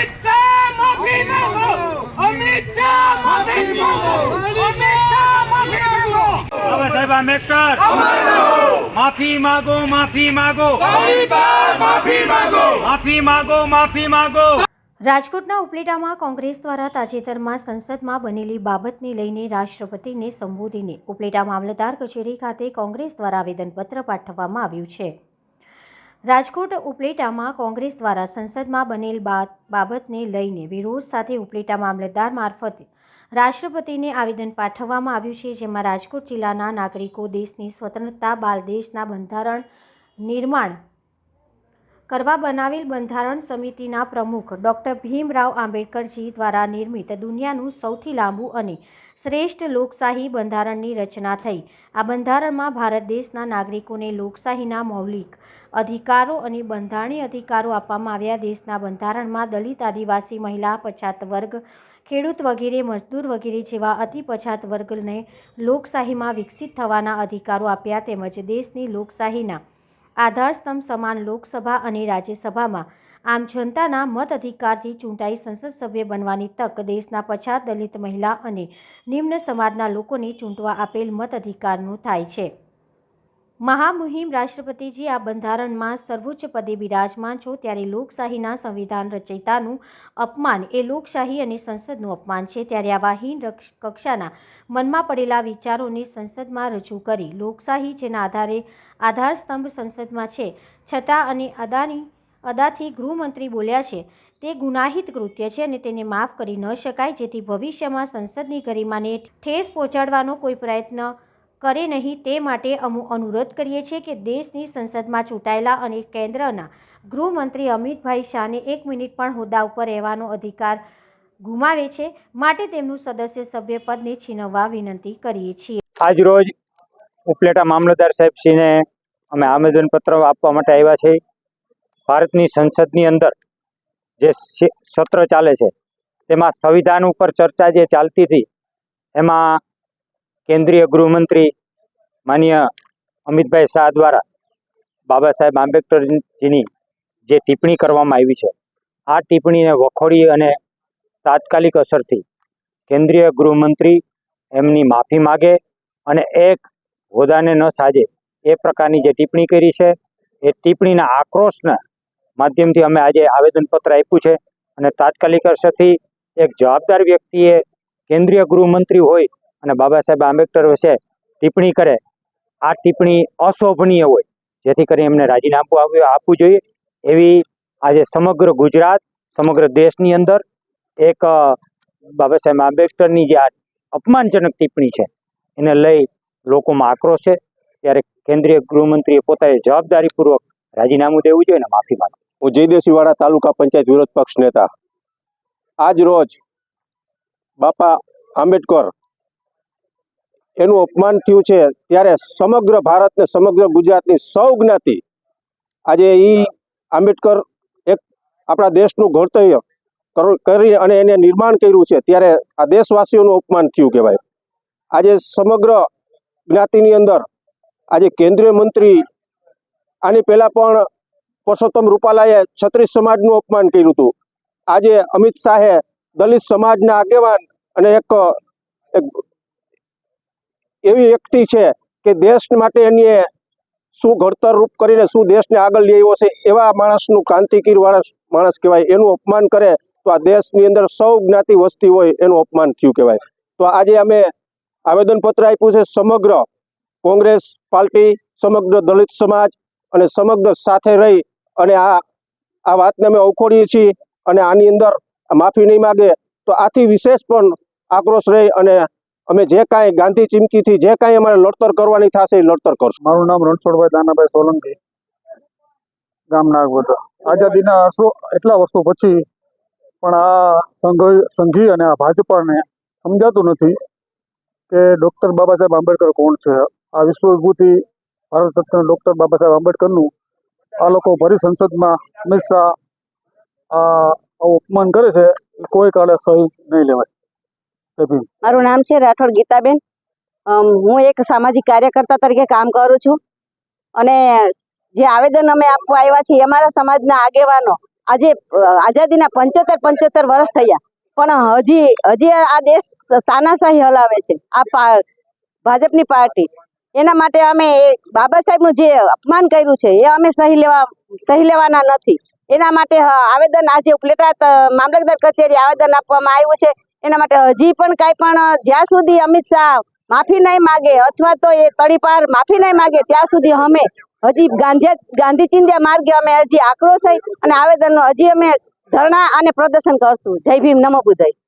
અમિત શાહ માફી માંગો અમિત શાહ માફી માંગો. માફી માંગો માફી માંગો. રાજકોટના ઉપલેટામાં કોંગ્રેસ દ્વારા તાજેતરમાં સંસદમાં બનેલી બાબતને લઈને રાષ્ટ્રપતિને સંબોધીને ઉપલેટા મામલતદાર કચેરી ખાતે કોંગ્રેસ દ્વારા આવેદનપત્ર પાઠવવામાં આવ્યું છે. રાજકોટ ઉપલેટામાં કોંગ્રેસ દ્વારા સંસદમાં બનેલ બાબતને લઈને વિરોધ સાથે ઉપલેટા મામલતદાર મારફતે રાષ્ટ્રપતિને આવેદન પાઠવવામાં આવ્યું છે, જેમાં રાજકોટ જિલ્લાના નાગરિકો દેશની સ્વતંત્રતા બાલ દેશના બંધારણ નિર્માણ કરવા બનાવેલ બંધારણ સમિતિના પ્રમુખ ડૉક્ટર ભીમરાવ આંબેડકરજી દ્વારા નિર્મિત દુનિયાનું સૌથી લાંબુ અને શ્રેષ્ઠ લોકશાહી બંધારણની રચના થઈ. આ બંધારણમાં ભારત દેશના નાગરિકોને લોકશાહીના મૌલિક અધિકારો અને બંધારણીય અધિકારો આપવામાં આવ્યા. દેશના બંધારણમાં દલિત, આદિવાસી, મહિલા, પછાત વર્ગ, ખેડૂત વગેરે, મજદૂર વગેરે જેવા અતિ પછાત વર્ગને લોકશાહીમાં વિકસિત થવાના અધિકારો આપ્યા તેમજ દેશની લોકશાહીના આધારસ્તંભ સમાન લોકસભા અને રાજ્યસભામાં આમ જનતાના મત અધિકારથી ચૂંટાઈ સંસદ સભ્ય બનવાની તક દેશના પછાત દલિત મહિલા અને નિમ્ન સમાજના લોકોને ચૂંટવા આપેલ મત અધિકારનું થાય છે. મહામુહિમ રાષ્ટ્રપતિજી, આ બંધારણમાં સર્વોચ્ચ પદે બિરાજમાન છો ત્યારે લોકશાહીના સંવિધાન રચયિતાનું અપમાન એ લોકશાહી અને સંસદનું અપમાન છે. ત્યારે આવા હીન કક્ષાના મનમાં પડેલા વિચારોને સંસદમાં રજૂ કરી લોકશાહી, જેના આધારે આધારસ્તંભ સંસદમાં છે. છતાં અને અદાની, અદાથી ગૃહમંત્રી બોલ્યા છે, તે ગુનાહિત કૃત્ય છે અને તેને માફ કરી ન શકાય, જેથી ભવિષ્યમાં સંસદની ગરિમાને ઠેસ પહોંચાડવાનો કોઈ પ્રયત્ન કરે નહીં તે માટે અમુ અનુરોધ કરીએ છીએ કે દેશની સંસદમાં ચૂંટાયેલા અને કેન્દ્રના ગૃહમંત્રી અમિતભાઈ શાહને એક મિનિટ પણ હોદ્દા ઉપર રહેવાનો અધિકાર ગુમાવે છે માટે તેમનું સદસ્ય સભ્યપદને છીનવવા વિનંતી કરીએ છીએ. આજ રોજ ઉપલેટા મામલતદાર સાહેબશ્રીને અમે આવેદનપત્ર આપવા માટે આવ્યા છીએ. ભારતની સંસદની અંદર જે સત્ર ચાલે છે, તેમાં સંવિધાન ઉપર ચર્ચા જે ચાલતી હતી, એમાં કેન્દ્રીય ગૃહમંત્રી માનીય અમિતભાઈ શાહ દ્વારા બાબા સાહેબ આંબેડકરજીની જે ટિપ્પણી કરવામાં આવી છે, આ ટિપ્પણીને વખોડી અને તાત્કાલિક અસરથી કેન્દ્રીય ગૃહમંત્રી એમની માફી માગે અને એક હોદ્દાને ન સાજે એ પ્રકારની જે ટિપ્પણી કરી છે, એ ટિપ્પણીના આક્રોશના માધ્યમથી અમે આજે આવેદનપત્ર આપ્યું છે અને તાત્કાલિક અસરથી એક જવાબદાર વ્યક્તિએ કેન્દ્રીય ગૃહમંત્રી હોય અને બાબા સાહેબ આંબેડકર વિશે ટિપ્પણી કરે. આ ટિપ્પણી અશોભનીય હોય. જેથી કરી એમને રાજીનામું આવ્યું આપવું જોઈએ. એવી આજે સમગ્ર ગુજરાત, સમગ્ર દેશની અંદર એક બાબા સાહેબ આંબેડકરની જે આ અપમાનજનક ટિપ્પણી છે, એને લઈ લોકોમાં આક્રોશ છે. ત્યારે કેન્દ્રીય ગૃહમંત્રીએ પોતાએ જવાબદારીપૂર્વક રાજીનામું દેવું જોઈએ અને માફી માંગવી હું જયદેશીવાડા તાલુકા પંચાયત વિરોધ પક્ષ નેતા. આજ રોજ બાપા આંબેડકર એનું અપમાન થયું છે, ત્યારે સમગ્ર ભારત ને સમગ્ર ગુજરાતની સૌ જ્ઞાતિ આજે એ આંબેડકર એક આપણા દેશનું ઘડતર કર- અને એને નિર્માણ કર્યું છે, ત્યારે આ દેશવાસીઓનું અપમાન થયું કહેવાય. આજે સમગ્ર જ્ઞાતિની અંદર આજે કેન્દ્રીય મંત્રી આની પહેલાં પણ પુરુષોત્તમ રૂપાલાએ છત્રીસ સમાજનું અપમાન કર્યું હતું. આજે અમિત શાહે દલિત સમાજના આગેવાન અને એક એવી વ્યક્તિ છે કે દેશ માટે એની શું ઘડતર રૂપ કરીને શું દેશને આગળ લઈ આવ્યો છે, એવા માણસનું ક્રાંતિકીર માણસ માણસ કહેવાય, એનું અપમાન કરે તો આ દેશની અંદર સૌ જ્ઞાતિ વસ્તી હોય એનું અપમાન થયું કહેવાય. તો આજે અમે આવેદનપત્ર આપ્યું છે સમગ્ર કોંગ્રેસ પાર્ટી, સમગ્ર દલિત સમાજ અને સમગ્ર સાથે રહી અને આ આ વાતને અમે અવખોડીએ છીએ અને આની અંદર માફી નહીં માગે તો આથી વિશેષ પણ આક્રોશ રહી અને અમે જે કાંઈ ગાંધી ચીમકીથી જે કાંઈ અમારે લડતર કરવાની થશે એ લડતર કરશું. મારું નામ રણછોડભાઈ દાનાભાઈ સોલંકી, ગામ નાગવદર આઝાદીના વર્ષો એટલા વર્ષો પછી પણ આ સંઘ, સંઘી અને આ ભાજપાને સમજાતું નથી કે ડૉક્ટર બાબા સાહેબ આંબેડકર કોણ છે. આ વિશ્વવિભૂતિ ભારત રત્ન ડૉક્ટર બાબા સાહેબ આંબેડકરનું આ લોકો ભરી સંસદમાં હંમેશા આ અપમાન કરે છે. કોઈ કાળે સહી નહીં લેવાય. મારું નામ છે રાઠોડ ગીતાબેન. હું એક સામાજિક કાર્યકર્તા તરીકે કામ કરું છું. અને જે આવેદન અમે આપવા આવ્યા છીએ અમારા સમાજના આગેવાનો આજે, આઝાદીના પંચોતેર પંચોતેર વર્ષ થયા. પણ હજી હજી આ દેશ તાનાશાહી હલાવે છે, આ ભાજપની પાર્ટી. એના માટે અમે બાબા સાહેબનું જે અપમાન કર્યું છે, એ અમે સહી લેવા, સહી લેવાના નથી. એના માટે આવેદન આજે ઉપલેટા મામલતદાર કચેરી આવેદન આપવામાં આવ્યું છે. એના માટે હજી પણ કાંઈ પણ, જ્યાં સુધી અમિત શાહ માફી નહીં માગે અથવા તો એ તળીપાર માફી નહીં માગે, ત્યાં સુધી અમે હજી ગાંધી ગાંધી ચિંધ્યા માર્ગે અમે હજી આક્રોશ અને આવેદનનો હજી અમે ધરણા અને પ્રદર્શન કરશું. જય ભીમ, નમો બુદ્ધાય